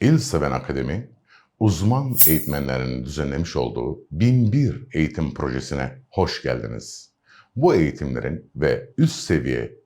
İl Seven Akademi, uzman eğitmenlerinin düzenlemiş olduğu 1001 eğitim projesine hoş geldiniz. Bu eğitimlerin ve üst seviye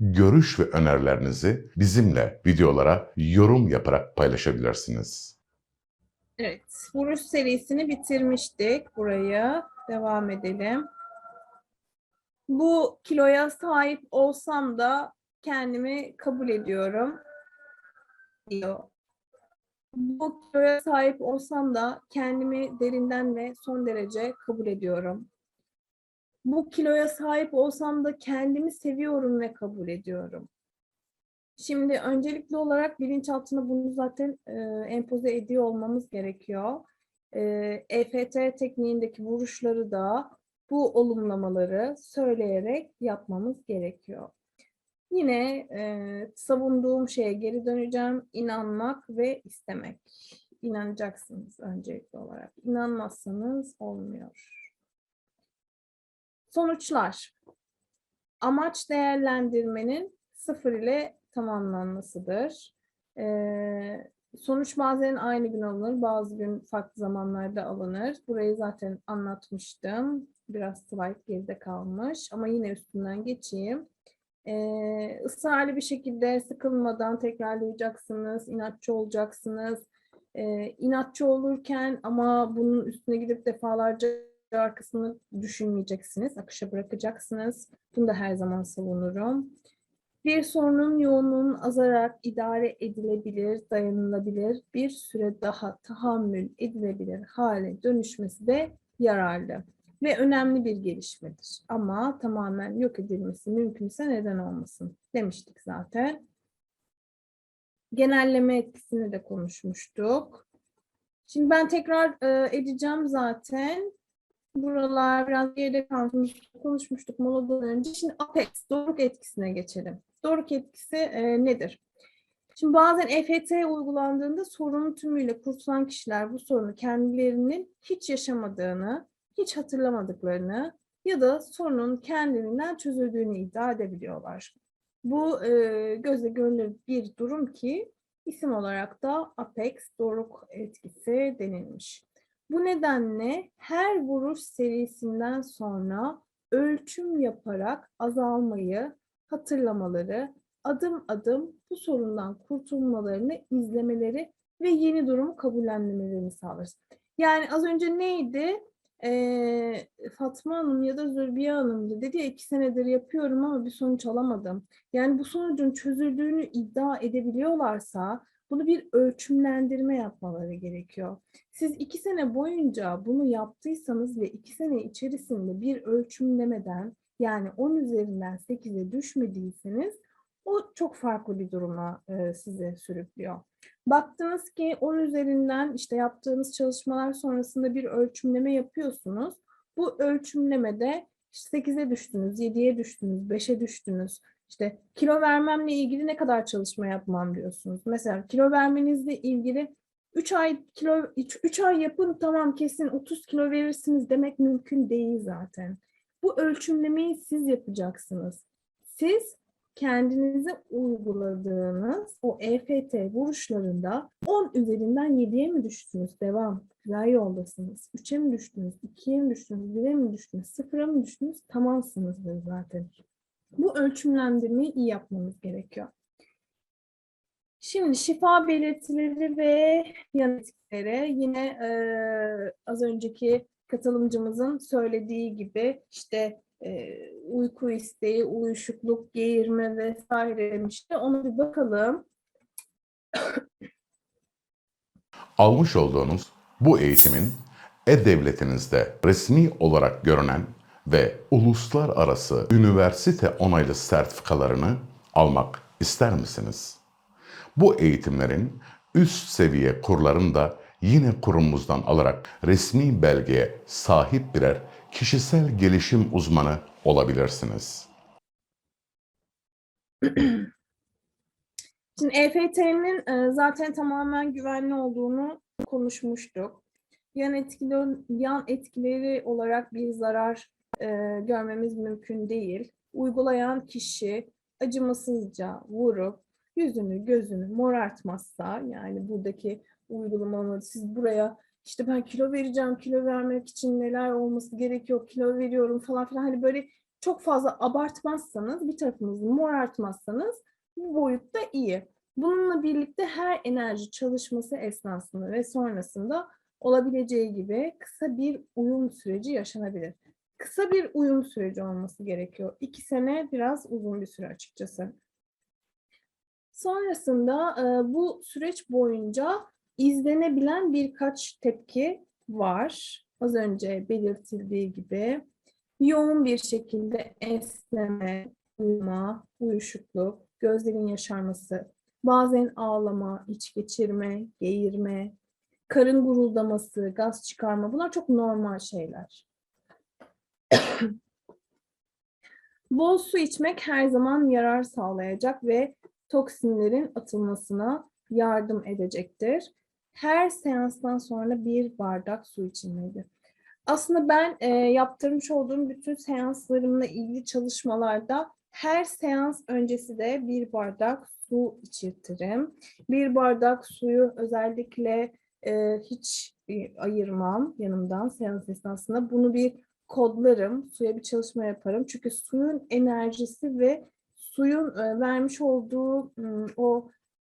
görüş ve önerilerinizi bizimle videolara yorum yaparak paylaşabilirsiniz. Evet, vuruş serisini bitirmiştik. Buraya devam edelim. Bu kiloya sahip olsam da kendimi kabul ediyorum diyor. Bu kiloya sahip olsam da kendimi derinden ve son derece kabul ediyorum. Bu kiloya sahip olsam da kendimi seviyorum ve kabul ediyorum. Şimdi öncelikli olarak bilinçaltına bunu zaten e, empoze ediyor olmamız gerekiyor. E, EFT tekniğindeki vuruşları da bu olumlamaları söyleyerek yapmamız gerekiyor. Yine e, savunduğum şeye geri döneceğim. İnanmak ve istemek. İnanacaksınız öncelikli olarak. İnanmazsanız olmuyor. Sonuçlar. Amaç değerlendirmenin sıfır ile tamamlanmasıdır. Ee, sonuç bazen aynı gün alınır, bazı gün farklı zamanlarda alınır. Burayı zaten anlatmıştım. Biraz slide geride kalmış ama yine üstünden geçeyim. Ee, ısrarlı bir şekilde sıkılmadan tekrarlayacaksınız, inatçı olacaksınız. Ee, inatçı olurken ama bunun üstüne gidip defalarca arkasını düşünmeyeceksiniz, akışa bırakacaksınız. Bunu da her zaman savunurum. Bir sorunun yoğunluğunun azarak idare edilebilir, dayanılabilir, bir süre daha tahammül edilebilir hale dönüşmesi de yararlı ve önemli bir gelişmedir. Ama tamamen yok edilmesi mümkünse neden olmasın demiştik zaten. Genelleme etkisini de konuşmuştuk. Şimdi ben tekrar e, edeceğim zaten. Buralar biraz geride kalmış, konuşmuştuk moladan önce. Şimdi Apex, doruk etkisine geçelim. Doruk etkisi e, nedir? Şimdi bazen EFT uygulandığında sorunun tümüyle kurtulan kişiler bu sorunu kendilerinin hiç yaşamadığını, hiç hatırlamadıklarını ya da sorunun kendiliğinden çözüldüğünü iddia edebiliyorlar. Bu e, gözle görülür bir durum ki isim olarak da Apex doruk etkisi denilmiş. Bu nedenle her vuruş serisinden sonra ölçüm yaparak azalmayı, hatırlamaları, adım adım bu sorundan kurtulmalarını izlemeleri ve yeni durumu kabullenmelerini sağlarız. Yani az önce neydi? Ee, Fatma Hanım ya da Zülbiye Hanım'dı. Dedi ya iki senedir yapıyorum ama bir sonuç alamadım. Yani bu sonucun çözüldüğünü iddia edebiliyorlarsa bunu bir ölçümlendirme yapmaları gerekiyor. Siz iki sene boyunca bunu yaptıysanız ve iki sene içerisinde bir ölçümlemeden yani 10 üzerinden 8'e düşmediyseniz o çok farklı bir duruma e, sizi sürüklüyor. Baktınız ki 10 üzerinden işte yaptığınız çalışmalar sonrasında bir ölçümleme yapıyorsunuz. Bu ölçümlemede işte 8'e düştünüz, 7'ye düştünüz, 5'e düştünüz. İşte kilo vermemle ilgili ne kadar çalışma yapmam diyorsunuz. Mesela kilo vermenizle ilgili 3 ay kilo 3 ay yapın tamam kesin 30 kilo verirsiniz demek mümkün değil zaten. Bu ölçümlemeyi siz yapacaksınız. Siz kendinize uyguladığınız o EFT vuruşlarında 10 üzerinden 7'ye mi düştünüz? Devam. Güzel yoldasınız. 3'e mi düştünüz? 2'ye mi düştünüz? 1'e mi düştünüz? 0'a mı düştünüz? Tamamsınızdır zaten. Bu ölçümlendirmeyi iyi yapmamız gerekiyor. Şimdi şifa belirtileri ve yan etkileri yine e, az önceki katılımcımızın söylediği gibi işte e, uyku isteği, uyuşukluk, geğirme vesaire demişti. Ona bir bakalım. Almış olduğunuz bu eğitimin e-devletinizde resmi olarak görünen ve uluslararası üniversite onaylı sertifikalarını almak ister misiniz? Bu eğitimlerin üst seviye kurlarında yine kurumumuzdan alarak resmi belgeye sahip birer kişisel gelişim uzmanı olabilirsiniz. Şimdi EFT'nin e, zaten tamamen güvenli olduğunu konuşmuştuk. Yan etkileri, yan etkileri olarak bir zarar e, görmemiz mümkün değil. Uygulayan kişi acımasızca vurup yüzünü gözünü morartmazsa yani buradaki uygulamaları siz buraya işte ben kilo vereceğim, kilo vermek için neler olması gerekiyor, kilo veriyorum falan filan hani böyle çok fazla abartmazsanız, bir tarafınızı morartmazsanız bu boyutta iyi. Bununla birlikte her enerji çalışması esnasında ve sonrasında olabileceği gibi kısa bir uyum süreci yaşanabilir. Kısa bir uyum süreci olması gerekiyor. İki sene biraz uzun bir süre açıkçası. Sonrasında e, bu süreç boyunca izlenebilen birkaç tepki var. Az önce belirtildiği gibi yoğun bir şekilde esneme, uyuma, uyuşukluk, gözlerin yaşarması, bazen ağlama, iç geçirme, geğirme, karın guruldaması, gaz çıkarma bunlar çok normal şeyler. Bol su içmek her zaman yarar sağlayacak ve toksinlerin atılmasına yardım edecektir. Her seanstan sonra bir bardak su içilmelidir. Aslında ben e, yaptırmış olduğum bütün seanslarımla ilgili çalışmalarda her seans öncesi de bir bardak su içirtirim. Bir bardak suyu özellikle e, hiç e, ayırmam yanımdan seans esnasında. Bunu bir kodlarım, suya bir çalışma yaparım. Çünkü suyun enerjisi ve suyun e, vermiş olduğu o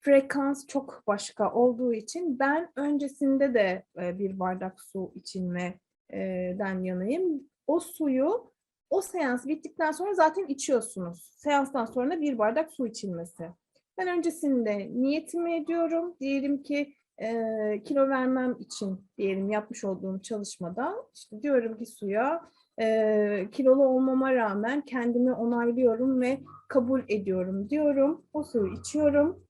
frekans çok başka olduğu için ben öncesinde de e, bir bardak su içilmeden yanayım. O suyu o seans bittikten sonra zaten içiyorsunuz. Seanstan sonra bir bardak su içilmesi. Ben öncesinde niyetimi ediyorum. Diyelim ki e, kilo vermem için diyelim yapmış olduğum çalışmada işte diyorum ki suya e, kilolu olmama rağmen kendimi onaylıyorum ve kabul ediyorum diyorum. O suyu içiyorum.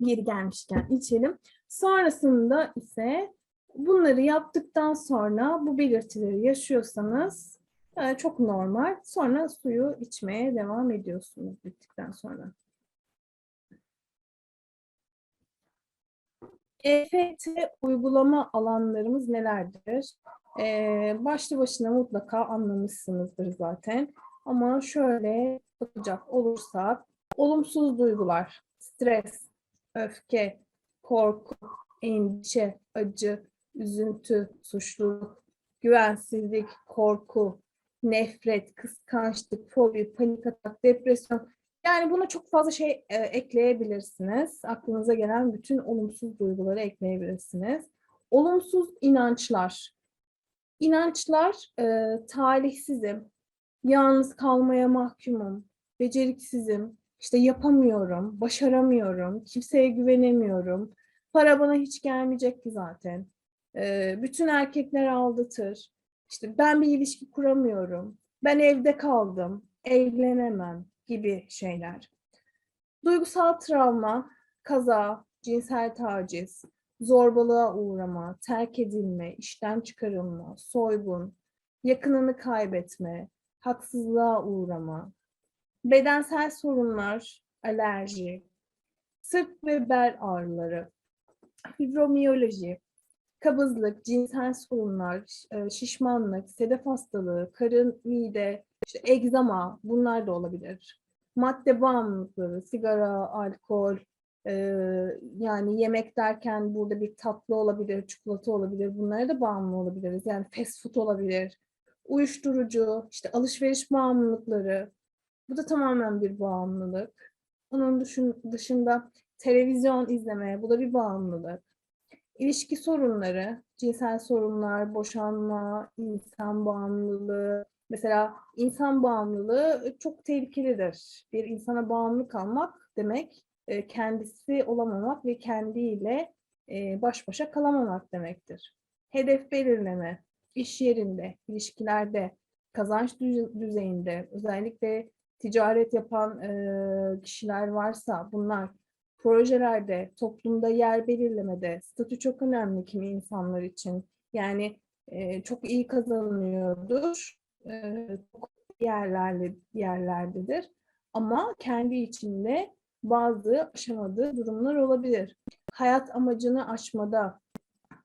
Geri gelmişken içelim. Sonrasında ise bunları yaptıktan sonra bu belirtileri yaşıyorsanız e, çok normal. Sonra suyu içmeye devam ediyorsunuz bittikten sonra. EFT uygulama alanlarımız nelerdir? Ee, başlı başına mutlaka anlamışsınızdır zaten. Ama şöyle bakacak olursak, olumsuz duygular, stres, öfke, korku, endişe, acı, üzüntü, suçluluk, güvensizlik, korku, nefret, kıskançlık, fobi, panik atak, depresyon. Yani buna çok fazla şey e, ekleyebilirsiniz. Aklınıza gelen bütün olumsuz duyguları ekleyebilirsiniz. Olumsuz inançlar. İnançlar e, talihsizim, yalnız kalmaya mahkumum, beceriksizim, işte yapamıyorum, başaramıyorum, kimseye güvenemiyorum, para bana hiç gelmeyecek ki zaten. E, bütün erkekler aldatır. İşte ben bir ilişki kuramıyorum, ben evde kaldım, evlenemem gibi şeyler. Duygusal travma, kaza, cinsel taciz, zorbalığa uğrama, terk edilme, işten çıkarılma, soygun, yakınını kaybetme, haksızlığa uğrama, bedensel sorunlar, alerji, sırt ve bel ağrıları, fibromiyoloji, kabızlık, cinsel sorunlar, e, şişmanlık, sedef hastalığı, karın, mide, işte egzama bunlar da olabilir. Madde bağımlılıkları, sigara, alkol, e, yani yemek derken burada bir tatlı olabilir, çikolata olabilir. Bunlara da bağımlı olabiliriz. Yani fast food olabilir. Uyuşturucu, işte alışveriş bağımlılıkları. Bu da tamamen bir bağımlılık. Onun dışın- dışında televizyon izleme, bu da bir bağımlılık. İlişki sorunları, cinsel sorunlar, boşanma, insan bağımlılığı. Mesela insan bağımlılığı çok tehlikelidir. Bir insana bağımlı kalmak demek e, kendisi olamamak ve kendiyle e, baş başa kalamamak demektir. Hedef belirleme, iş yerinde, ilişkilerde, kazanç düze- düzeyinde, özellikle ticaret yapan e, kişiler varsa bunlar projelerde, toplumda yer belirlemede statü çok önemli kimi insanlar için. Yani çok iyi kazanılıyordur, çok yerlerle yerlerdedir. Ama kendi içinde bazı aşamadığı durumlar olabilir. Hayat amacını aşmada,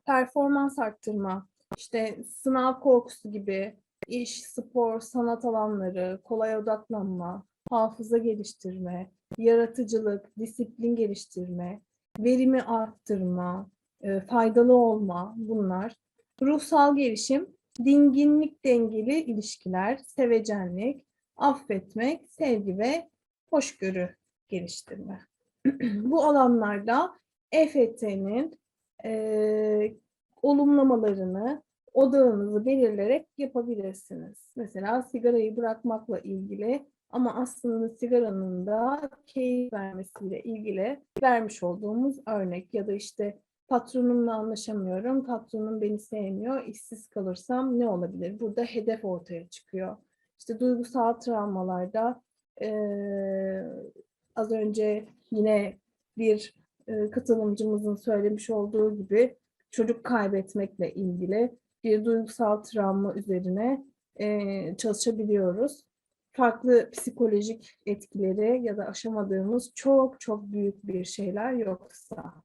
performans arttırma, işte sınav korkusu gibi iş, spor, sanat alanları, kolay odaklanma, hafıza geliştirme, yaratıcılık, disiplin geliştirme, verimi arttırma, e, faydalı olma bunlar. Ruhsal gelişim, dinginlik dengeli ilişkiler, sevecenlik, affetmek, sevgi ve hoşgörü geliştirme. Bu alanlarda EFT'nin e, olumlamalarını, odağınızı belirlerek yapabilirsiniz. Mesela sigarayı bırakmakla ilgili ama aslında sigaranın da keyif vermesiyle ilgili vermiş olduğumuz örnek ya da işte patronumla anlaşamıyorum, patronum beni sevmiyor, işsiz kalırsam ne olabilir? Burada hedef ortaya çıkıyor. İşte duygusal travmalarda eee, az önce yine bir e, katılımcımızın söylemiş olduğu gibi çocuk kaybetmekle ilgili bir duygusal travma üzerine e, çalışabiliyoruz. Farklı psikolojik etkileri ya da aşamadığımız çok çok büyük bir şeyler yoksa.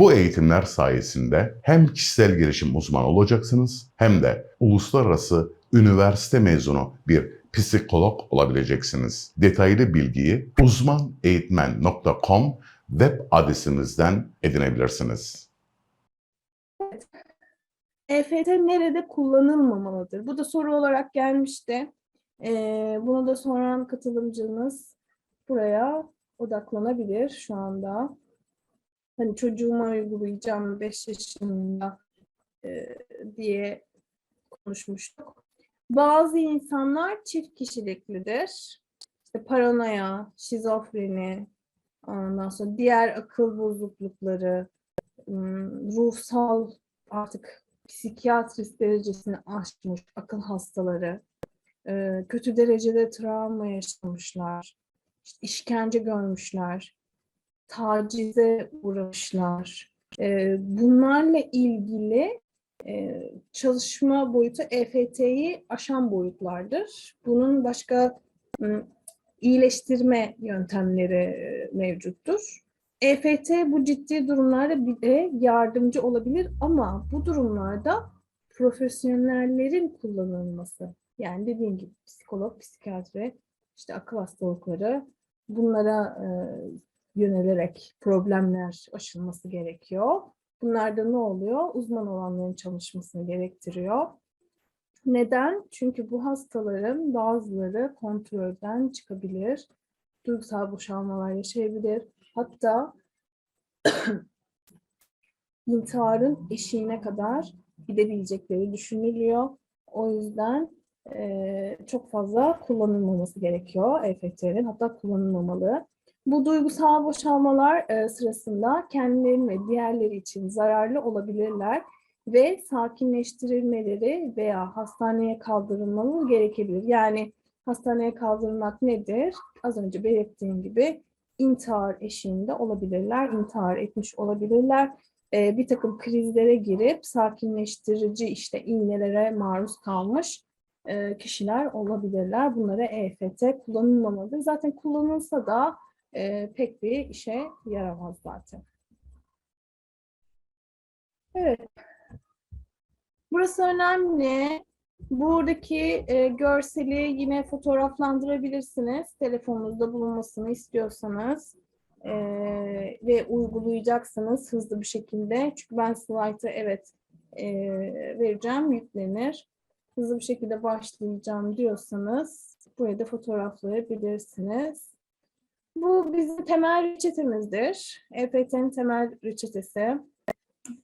Bu eğitimler sayesinde hem kişisel gelişim uzmanı olacaksınız hem de uluslararası üniversite mezunu bir psikolog olabileceksiniz. Detaylı bilgiyi uzmaneğitmen.com web adresimizden edinebilirsiniz. EFT nerede kullanılmamalıdır? Bu da soru olarak gelmişti. Ee, bunu da soran katılımcımız buraya odaklanabilir şu anda. Hani çocuğuma uygulayacağım 5 yaşında e, diye konuşmuştuk. Bazı insanlar çift kişiliklidir. İşte paranoya, şizofreni, ondan sonra diğer akıl bozuklukları, ım, ruhsal artık psikiyatrist derecesini aşmış akıl hastaları, e, kötü derecede travma yaşamışlar, işte işkence görmüşler, tacize uğramışlar. E, bunlarla ilgili e, çalışma boyutu EFT'yi aşan boyutlardır. Bunun başka iyileştirme yöntemleri e, mevcuttur. EFT bu ciddi durumlarda bile yardımcı olabilir ama bu durumlarda profesyonellerin kullanılması yani dediğim gibi psikolog, psikiyatri, işte akıl hastalıkları bunlara e, yönelerek problemler aşılması gerekiyor. Bunlarda ne oluyor? Uzman olanların çalışmasını gerektiriyor. Neden? Çünkü bu hastaların bazıları kontrolden çıkabilir, duygusal boşalmalar yaşayabilir, hatta intiharın eşiğine kadar gidebilecekleri düşünülüyor. O yüzden eee, çok fazla kullanılmaması gerekiyor EFT'lerin, hatta kullanılmamalı. Bu duygusal boşalmalar eee, sırasında kendilerinin ve diğerleri için zararlı olabilirler ve sakinleştirilmeleri veya hastaneye kaldırılmalı gerekebilir. Yani hastaneye kaldırılmak nedir? Az önce belirttiğim gibi intihar eşiğinde olabilirler, intihar etmiş olabilirler. Ee, bir takım krizlere girip sakinleştirici işte iğnelere maruz kalmış e, kişiler olabilirler. Bunlara EFT kullanılmamalı. Zaten kullanılsa da e, pek bir işe yaramaz zaten. Evet. Burası önemli. Buradaki e, görseli yine fotoğraflandırabilirsiniz. Telefonunuzda bulunmasını istiyorsanız e, ve uygulayacaksınız hızlı bir şekilde. Çünkü ben slaytı evet e, vereceğim, yüklenir. Hızlı bir şekilde başlayacağım diyorsanız buraya da fotoğraflayabilirsiniz. Bu bizim temel reçetemizdir. EFT'nin temel reçetesi.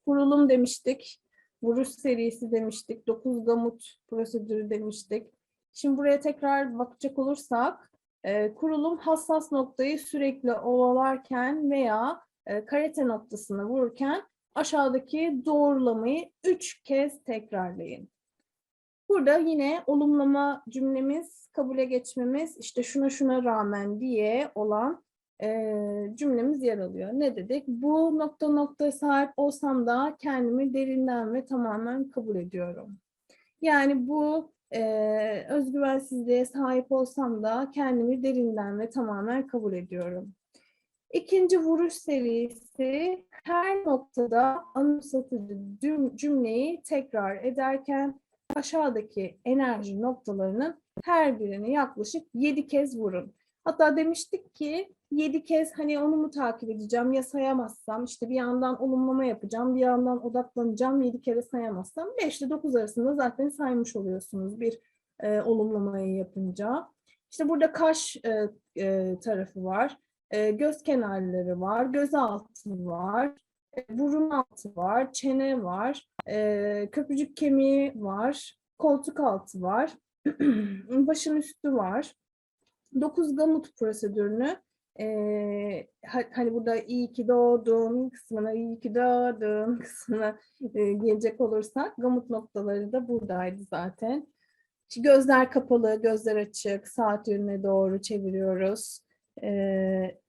Kurulum demiştik. Vuruş serisi demiştik. 9 gamut prosedürü demiştik. Şimdi buraya tekrar bakacak olursak e, kurulum hassas noktayı sürekli ovalarken veya e, karate noktasını vururken aşağıdaki doğrulamayı 3 kez tekrarlayın. Burada yine olumlama cümlemiz, kabule geçmemiz, işte şuna şuna rağmen diye olan eee, cümlemiz yer alıyor. Ne dedik? Bu nokta noktaya sahip olsam da kendimi derinden ve tamamen kabul ediyorum. Yani bu eee özgüvensizliğe sahip olsam da kendimi derinden ve tamamen kabul ediyorum. İkinci vuruş serisi her noktada anımsatıcı cüm- cümleyi tekrar ederken aşağıdaki enerji noktalarının her birini yaklaşık 7 kez vurun. Hatta demiştik ki 7 kez hani onu mu takip edeceğim ya sayamazsam işte bir yandan olumlama yapacağım bir yandan odaklanacağım 7 kere sayamazsam 5 ile 9 arasında zaten saymış oluyorsunuz bir e, olumlamayı yapınca. İşte burada kaş e, e, tarafı var, e, göz kenarları var, göz altı var, burun altı var, çene var, e, köprücük kemiği var, koltuk altı var, başın üstü var. Dokuz gamut prosedürünü e, ha- hani burada iyi ki doğdun kısmına iyi ki doğdun kısmına e, gelecek olursak gamut noktaları da buradaydı zaten. Gözler kapalı, gözler açık, saat yönüne doğru çeviriyoruz.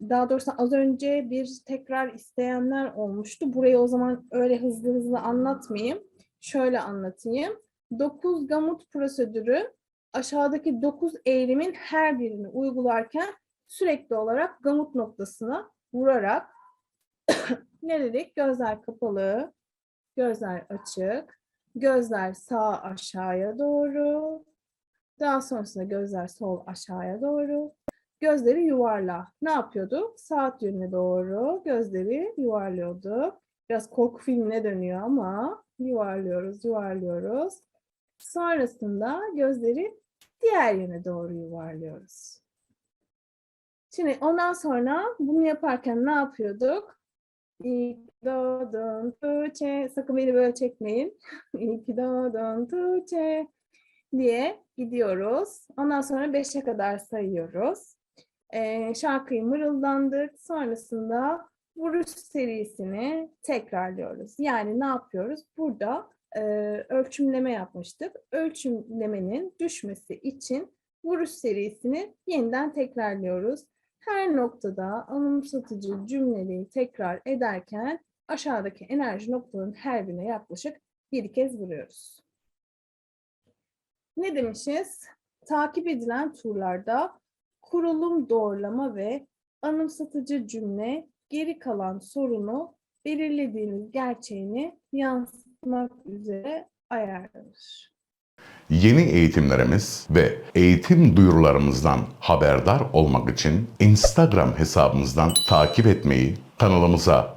Daha doğrusu az önce bir tekrar isteyenler olmuştu. Burayı o zaman öyle hızlı hızlı anlatmayayım. Şöyle anlatayım. 9 gamut prosedürü aşağıdaki 9 eğilimin her birini uygularken sürekli olarak gamut noktasına vurarak ne dedik? Gözler kapalı, gözler açık, gözler sağ aşağıya doğru, daha sonrasında gözler sol aşağıya doğru, gözleri yuvarla. Ne yapıyordu? Saat yönüne doğru gözleri yuvarlıyordu. Biraz korku filmine dönüyor ama yuvarlıyoruz, yuvarlıyoruz. Sonrasında gözleri diğer yöne doğru yuvarlıyoruz. Şimdi ondan sonra bunu yaparken ne yapıyorduk? İyi ki doğdun Tuğçe. Sakın beni böyle çekmeyin. İyi ki doğdun Tuğçe diye gidiyoruz. Ondan sonra 5'e kadar sayıyoruz. Ee, şarkıyı mırıldandık. Sonrasında vuruş serisini tekrarlıyoruz. Yani ne yapıyoruz? Burada e, ölçümleme yapmıştık. Ölçümlemenin düşmesi için vuruş serisini yeniden tekrarlıyoruz. Her noktada anımsatıcı cümleleri tekrar ederken aşağıdaki enerji noktalarının her birine yaklaşık 7 kez vuruyoruz. Ne demişiz? Takip edilen turlarda kurulum doğrulama ve anımsatıcı cümle geri kalan sorunu belirlediğiniz gerçeğini yansıtmak üzere ayarlanır. Yeni eğitimlerimiz ve eğitim duyurularımızdan haberdar olmak için Instagram hesabımızdan takip etmeyi, kanalımıza